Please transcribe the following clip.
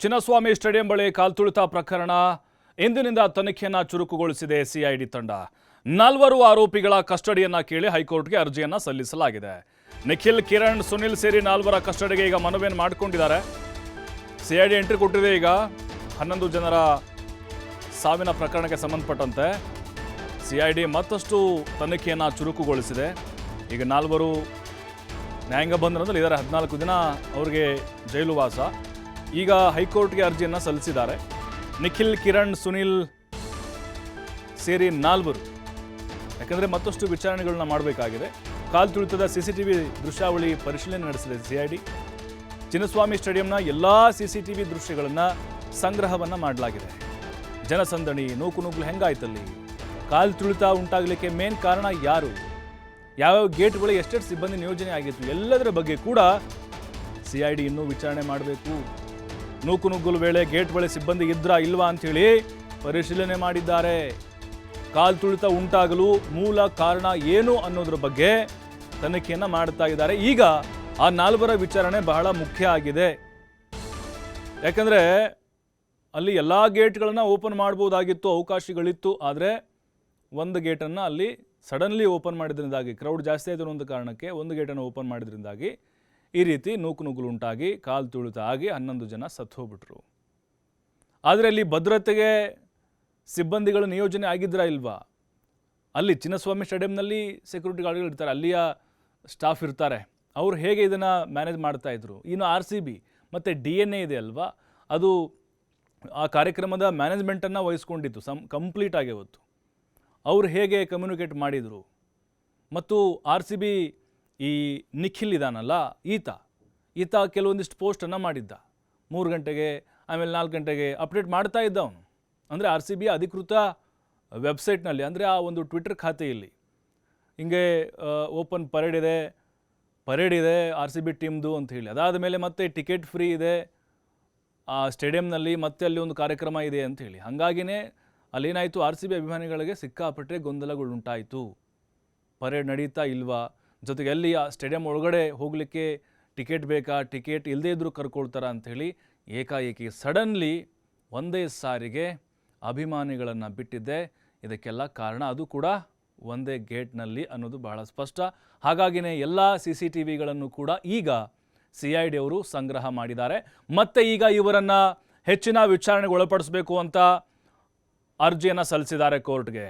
Chinnaswamy stadium ಬಳಿ ಕಾಲ್ತುಳಿತ ಪ್ರಕರಣ ಇಂದಿನಿಂದ ತನಿಖೆಯನ್ನು ಚುರುಕುಗೊಳಿಸಿದೆ ಸಿಐಡಿ ತಂಡ. ನಾಲ್ವರು ಆರೋಪಿಗಳ ಕಸ್ಟಡಿಯನ್ನ ಕೇಳಿ ಹೈಕೋರ್ಟ್ಗೆ ಅರ್ಜಿಯನ್ನ ಸಲ್ಲಿಸಲಾಗಿದೆ. ನಿಖಿಲ್, ಕಿರಣ್, ಸುನಿಲ್ ಸೇರಿ ನಾಲ್ವರ ಕಸ್ಟಡಿಗೆ ಈಗ ಮನವಿಯನ್ನು ಮಾಡಿಕೊಂಡಿದ್ದಾರೆ. ಸಿಐಡಿ ಎಂಟ್ರಿ ಕೊಟ್ಟಿದೆ ಈಗ. ಹನ್ನೊಂದು ಜನರ ಸಾವಿನ ಪ್ರಕರಣಕ್ಕೆ ಸಂಬಂಧಪಟ್ಟಂತೆ ಸಿಐಡಿ ಮತ್ತಷ್ಟು ತನಿಖೆಯನ್ನು ಚುರುಕುಗೊಳಿಸಿದೆ. ಈಗ ನಾಲ್ವರು ನ್ಯಾಯಾಂಗ ಬಂಧನದಲ್ಲಿ ಇದರ ಹದಿನಾಲ್ಕು ದಿನ ಅವರಿಗೆ ಜೈಲು ವಾಸ. ಈಗ ಹೈಕೋರ್ಟ್ಗೆ ಅರ್ಜಿಯನ್ನು ಸಲ್ಲಿಸಿದ್ದಾರೆ. ನಿಖಿಲ್, ಕಿರಣ್, ಸುನಿಲ್ ಸೇರಿ ನಾಲ್ವರು. ಯಾಕಂದರೆ ಮತ್ತಷ್ಟು ವಿಚಾರಣೆಗಳನ್ನ ಮಾಡಬೇಕಾಗಿದೆ. ಕಾಲ್ ತುಳಿತದ ಸಿ ಸಿ ಟಿ ವಿ ದೃಶ್ಯಾವಳಿ ಪರಿಶೀಲನೆ ನಡೆಸಿದೆ ಸಿ ಐ ಡಿ. ಚಿನ್ನಸ್ವಾಮಿ ಸ್ಟೇಡಿಯಂನ ಎಲ್ಲ ಸಿ ಸಿ ಟಿ ವಿ ದೃಶ್ಯಗಳನ್ನು ಸಂಗ್ರಹವನ್ನು ಮಾಡಲಾಗಿದೆ. ಜನಸಂದಣಿ ನೂಕು ನೂಕುಲು ಹೆಂಗಾಯ್ತಲ್ಲಿ? ಕಾಲ್ ತುಳಿತ ಉಂಟಾಗಲಿಕ್ಕೆ ಮೇನ್ ಕಾರಣ ಯಾರು? ಯಾವ್ಯಾವ ಗೇಟ್ಗಳು, ಎಷ್ಟೆಷ್ಟು ಸಿಬ್ಬಂದಿ ನಿಯೋಜನೆ ಆಗಿತ್ತು? ಎಲ್ಲದರ ಬಗ್ಗೆ ಕೂಡ ಸಿ ಐ ಡಿ ಇನ್ನೂ ವಿಚಾರಣೆ ಮಾಡಬೇಕು. ನೂಕು ನುಗ್ಗಲು ವೇಳೆ ಗೇಟ್ ಬಳಿ ಸಿಬ್ಬಂದಿ ಇದ್ರಾ ಇಲ್ವಾ ಅಂಥೇಳಿ ಪರಿಶೀಲನೆ ಮಾಡಿದ್ದಾರೆ. ಕಾಲ್ ತುಳಿತ ಉಂಟಾಗಲು ಮೂಲ ಕಾರಣ ಏನು ಅನ್ನೋದ್ರ ಬಗ್ಗೆ ತನಿಖೆಯನ್ನು ಮಾಡ್ತಾ ಇದ್ದಾರೆ. ಈಗ ಆ ನಾಲ್ವರ ವಿಚಾರಣೆ ಬಹಳ ಮುಖ್ಯ ಆಗಿದೆ. ಯಾಕಂದರೆ ಅಲ್ಲಿ ಎಲ್ಲ ಗೇಟ್ಗಳನ್ನು ಓಪನ್ ಮಾಡ್ಬೋದಾಗಿತ್ತು, ಅವಕಾಶಗಳಿತ್ತು. ಆದರೆ ಒಂದು ಗೇಟನ್ನು ಅಲ್ಲಿ ಸಡನ್ಲಿ ಓಪನ್ ಮಾಡಿದ್ರಿಂದಾಗಿ, ಕ್ರೌಡ್ ಜಾಸ್ತಿ ಆಯಿತು ಒಂದು ಕಾರಣಕ್ಕೆ ಒಂದು ಗೇಟನ್ನು ಓಪನ್ ಮಾಡಿದ್ರಿಂದಾಗಿ ಈ ರೀತಿ ನೂಕು ನುಗ್ಗಲು ಉಂಟಾಗಿ ಕಾಲು ತುಳಿತ ಆಗಿ ಹನ್ನೊಂದು ಜನ ಸತ್ತು ಹೋಗ್ಬಿಟ್ರು. ಆದರೆ ಅಲ್ಲಿ ಭದ್ರತೆಗೆ ಸಿಬ್ಬಂದಿಗಳು ನಿಯೋಜನೆ ಆಗಿದ್ರಾ ಇಲ್ವಾ? ಅಲ್ಲಿ ಚಿನ್ನಸ್ವಾಮಿ ಸ್ಟೇಡಿಯಂನಲ್ಲಿ ಸೆಕ್ಯೂರಿಟಿ ಗಾರ್ಡ್ಗಳು ಇರ್ತಾರೆ, ಅಲ್ಲಿಯ ಸ್ಟಾಫ್ ಇರ್ತಾರೆ. ಅವರು ಹೇಗೆ ಇದನ್ನು ಮ್ಯಾನೇಜ್ ಮಾಡ್ತಾ ಇದ್ರು? ಇನ್ನು ಆರ್ ಸಿ ಬಿ ಮತ್ತು ಡಿ ಎನ್ ಎ ಇದೆ ಅಲ್ವಾ? ಅದು ಆ ಕಾರ್ಯಕ್ರಮದ ಮ್ಯಾನೇಜ್ಮೆಂಟನ್ನು ವಹಿಸ್ಕೊಂಡಿತ್ತು ಸಂ ಕಂಪ್ಲೀಟ್ ಆಗಿ ಇವತ್ತು ಅವರು ಹೇಗೆ ಕಮ್ಯುನಿಕೇಟ್ ಮಾಡಿದರು? ಮತ್ತು ಆರ್ ಸಿ ಬಿ ಈ ನಿಖಿಲ್ ಇದಾನಲ್ಲ, ಈತ. ಈತ ಕೆಲವೊಂದಿಷ್ಟು ಪೋಸ್ಟನ್ನು ಮಾಡಿದ್ದ. ಮೂರು ಗಂಟೆಗೆ, ಆಮೇಲೆ ನಾಲ್ಕು ಗಂಟೆಗೆ ಅಪ್ಡೇಟ್ ಮಾಡ್ತಾ ಇದ್ದ ಅವನು. ಅಂದರೆ ಆರ್ ಸಿ ಬಿ ಅಧಿಕೃತ ವೆಬ್ಸೈಟ್ನಲ್ಲಿ, ಅಂದರೆ ಆ ಒಂದು ಟ್ವಿಟರ್ ಖಾತೆಯಲ್ಲಿ. ಹಿಂಗೆ ಓಪನ್ ಪರೇಡ್ ಇದೆ ಪರೇಡ್ ಇದೆ ಆರ್ ಸಿ ಬಿ ಟೀಮ್ದು ಅಂತ ಹೇಳಿ. ಅದಾದ ಮೇಲೆ ಮತ್ತೆ ಟಿಕೆಟ್ ಫ್ರೀ ಇದೆ, ಆ ಸ್ಟೇಡಿಯಂನಲ್ಲಿ ಮತ್ತೆ ಅಲ್ಲಿ ಒಂದು ಕಾರ್ಯಕ್ರಮ ಇದೆ ಅಂತ ಹೇಳಿ. ಹಾಗಾಗಿನೇ ಅಲ್ಲೇನಾಯಿತು, ಆರ್ ಸಿ ಬಿ ಅಭಿಮಾನಿಗಳಿಗೆ ಸಿಕ್ಕಾಪಟ್ಟೆ ಗೊಂದಲಗಳುಂಟಾಯಿತು ಪರೇಡ್ ನಡೀತಾ ಇಲ್ವಾ? ಜೊತೆಗೆ ಅಲ್ಲಿ ಆ ಸ್ಟೇಡಿಯಂ ಒಳಗಡೆ ಹೋಗಲಿಕ್ಕೆ ಟಿಕೆಟ್ ಬೇಕಾ, ಟಿಕೆಟ್ ಇಲ್ಲದೇ ಇದ್ದರೂ ಕರ್ಕೊಳ್ತಾರ ಅಂಥೇಳಿ ಏಕಾಏಕಿ ಸಡನ್ಲಿ ಒಂದೇ ಸಾರಿಗೆ ಅಭಿಮಾನಿಗಳನ್ನು ಬಿಟ್ಟಿದ್ದೆ. ಇದಕ್ಕೆಲ್ಲ ಕಾರಣ ಅದು ಕೂಡ ಒಂದೇ ಗೇಟ್ನಲ್ಲಿ ಅನ್ನೋದು ಬಹಳ ಸ್ಪಷ್ಟ. ಹಾಗಾಗಿನೇ ಎಲ್ಲ ಸಿ ಸಿ ಟಿ ವಿಗಳನ್ನು ಕೂಡ ಈಗ ಸಿ ಐ ಡಿ ಅವರು ಸಂಗ್ರಹ ಮಾಡಿದ್ದಾರೆ. ಮತ್ತೆ ಈಗ ಇವರನ್ನು ಹೆಚ್ಚಿನ ವಿಚಾರಣೆಗೆ ಒಳಪಡಿಸಬೇಕು ಅಂತ ಅರ್ಜಿಯನ್ನು ಸಲ್ಲಿಸಿದ್ದಾರೆ ಕೋರ್ಟ್ಗೆ.